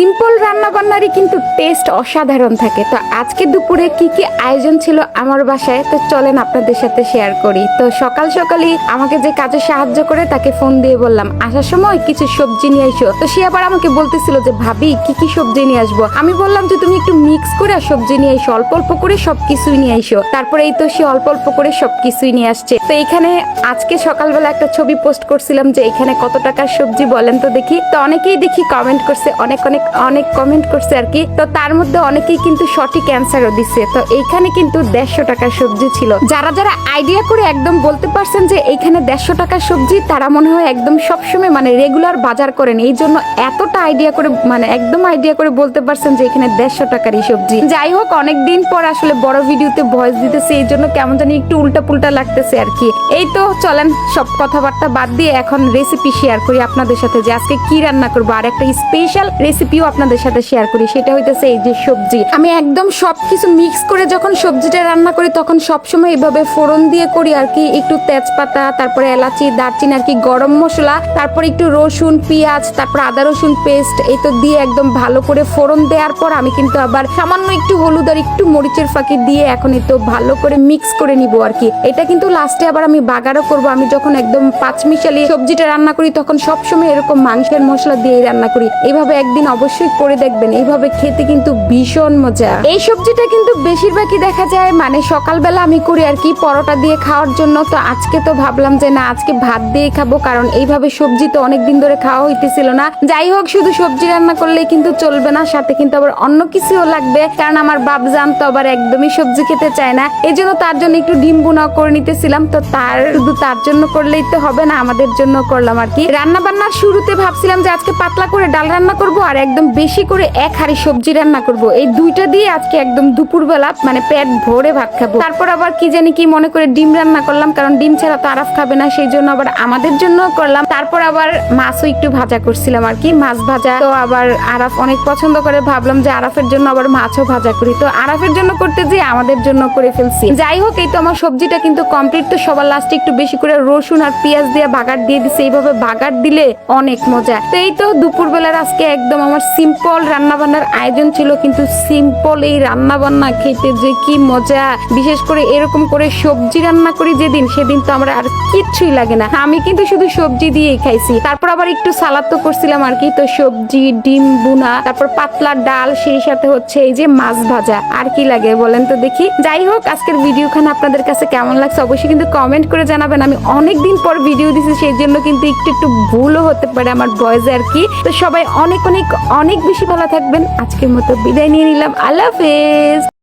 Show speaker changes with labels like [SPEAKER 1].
[SPEAKER 1] Simple রান্না বান্নারই কিন্তু test অসাধারণ থাকে। তো আজকে দুপুরে কি কি আয়োজন ছিল আমার বাসায়, তো চলেন আপনাদের সাথে শেয়ার করি। তো সকাল সকালই আমাকে যে কাজে সাহায্য করে তাকে ফোন দিয়ে বললাম, আসার সময় কিছু সবজি নিয়ে এসো তো সে আবার আমাকে বলতেছিল যে, ভাবি, কি কি সবজি নিয়ে আসব? আমি বললাম যে, তুমি একটু মিক্স করে সবজি নিয়ে এসো অল্প অল্প করে সবকিছুই নিয়ে এসো তারপরে এই তো সে অল্প অল্প করে সবকিছুই নিয়ে আসছে। তো এখানে আজকে সকালবেলা একটা ছবি পোস্ট করছিলাম যে, এখানে কত টাকার সবজি বলেন তো দেখি। তো অনেকেই দেখি কমেন্ট করছে, অনেক অনেক অনেক কমেন্ট করছে আর কি। তো তার মধ্যে অনেকেই কিন্তু সঠিক অ্যান্সারও দিচ্ছে তো এইখানে কিন্তু দেড়শো টাকার সবজি ছিল। যারা যারা আইডিয়া করে একদম বলতে পারছেন যে এইখানে দেড়শো টাকার সবজি, তারা মনে হয় একদম সবসময় মানে রেগুলার বাজার করেন। এই জন্য এতটা আইডিয়া করে মানে একদম আইডিয়া করে বলতে পারছেন যে এখানে দেড়শো টাকারই সবজি। যাই হোক অনেক দিন পর আসলে বড় ভিডিওতে ভয়েস দিতেছে। এই জন্য কেমন জানি একটু উল্টা পুল্টা লাগতেছে আর কি। এই তো চলেন, সব কথাবার্তা বাদ দিয়ে এখন রেসিপি শেয়ার করি আপনাদের সাথে যে আজকে কি রান্না করব। আর একটা স্পেশাল রেসিপিও আপনাদের সাথে শেয়ার করি, সেটা হইতেছে এই যে সবজি। আমি একদম সবকিছু মিক্স করে যখন সবজিটা রান্না করি, তখন সবসময় এইভাবে ফোড়ন দিয়ে করি আর কি, একটু তেজপাতা, তারপরে এলাচি, দারচিনি, আর কি গরম মশলা, তারপর একটু রসুন, পেঁয়াজ, তারপর আদা, রসুন পেস্ট এই তো দিয়ে একদম ভালো করে ফোড়ন দেওয়ার পর আমি কিন্তু আবার সামান্য একটু হলুদ আর একটু মরিচের ফাঁকি দিয়ে এখন তো ভালো করে মিক্স করে নিব আর কি। এটা কিন্তু লাস্টে আবার আমি বাগারও করব। আমি যখন একদম পাঁচ মিশালি সবজিটা রান্না করি, তখন সবসময় এরকম মাংসের মশলা দিয়ে রান্না করি। এইভাবে একদিন অবশ্যই করে দেখবেন। এইভাবে খেতে কিন্তু ভীষণ মজা। এই সবজিটা কিন্তু বেশিরভাগই দেখা যায় মানে সকালবেলা আমি করি আর কি পরোটা দিয়ে খাওয়ার জন্য। তো আজকে তো ভাবলাম যে না, আজকে ভাত দিয়ে খাব, কারণ এইভাবে সবজি তো অনেক দিন ধরে খাওয়া হইতেছিল না। যাই হোক, শুধু সবজি রান্না করলেই কিন্তু চলবে না, সাথে কিন্তু আবার অন্য কিছুও লাগবে, কারণ আমার বাপ জান তো আবার একদমই সবজি খেতে চায় না। এই জন্য তার জন্য একটু ডিম বুনাও করে নিতেছিলাম, তো তার শুধু তার জন্য করলেই তো হবে না, আমাদের জন্য করলাম আর কি। রান্না বান্নার শুরুতে ভাবছিলাম যে আজকে পাতলা করে ডাল রান্না করব, আর একদম বেশি করে এক হাঁড়ি সবজি রান্না করব। এই দুইটা দিয়ে আজকে একদম দুপুরবেলা মানে পেট ভরে ভাত খাব। তারপর আবার কি জানি কি মনে করে ডিম রান্না করলাম, কারণ ডিম ছাড়া তো আরাফ খাবে না, সেই জন্য আবার আমাদের জন্য করলাম। তারপর আবার মাছও একটু ভাজা করছিলাম আর কি, মাছ ভাজা। তো আবার আরাফ অনেক পছন্দ করে, ভাবলাম যে আরাফের জন্য আবার মাছও ভাজা করি। তো আরাফের জন্য করতে যে আমাদের জন্য করে ফেলছি। যাই হোক, এই তো আমার সবজিটা কিন্তু কমপ্লিট তো সবার লাস্টে একটু বেশি করে রসুন আর পেঁয়াজ দিয়ে বাগার দিয়ে দিছে। এইভাবে বাগার দিলে অনেক মজা। তো এই তো দুপুর বেলার আজকে একদম আমার সিম্পল রান্না বান্নার আয়োজন ছিল, কিন্তু সিম্পল এই রান্না বান্না খেতে যে কি মজা। বিশেষ করে এরকম করে সবজি রান্না করি যেদিন, সেদিন তো আমরা আর কিচ্ছুই লাগে না। আমি কিন্তু শুধু সবজি দিয়েই খাইছি। তারপর আবার একটু সালাদ তো করছিলাম আর কি, তো সবজি, ডিম বুনা তারপর পাতলা ডাল, সেই সাথে হচ্ছে এই যে মাছ ভাজা। আর কি লাগে বলেন তো দেখি। যাই হোক, আজকের ভিডিওখানে আপনাদের কাছে কেমন লাগছে অবশ্যই কিন্তু কমেন্ট করে জানাবেন। আমি অনেক দিন পর ভিডিও দিছি, সেই জন্য কিন্তু একটু একটু ভুলও হতে পারে আমার ভয়েসে আর কি। তো সবাই অনেক অনেক অনেক বেশি ভালো থাকবেন। আজকের মতো বিদায় নিয়ে নিলাম। আল্লাহ হাফেজ।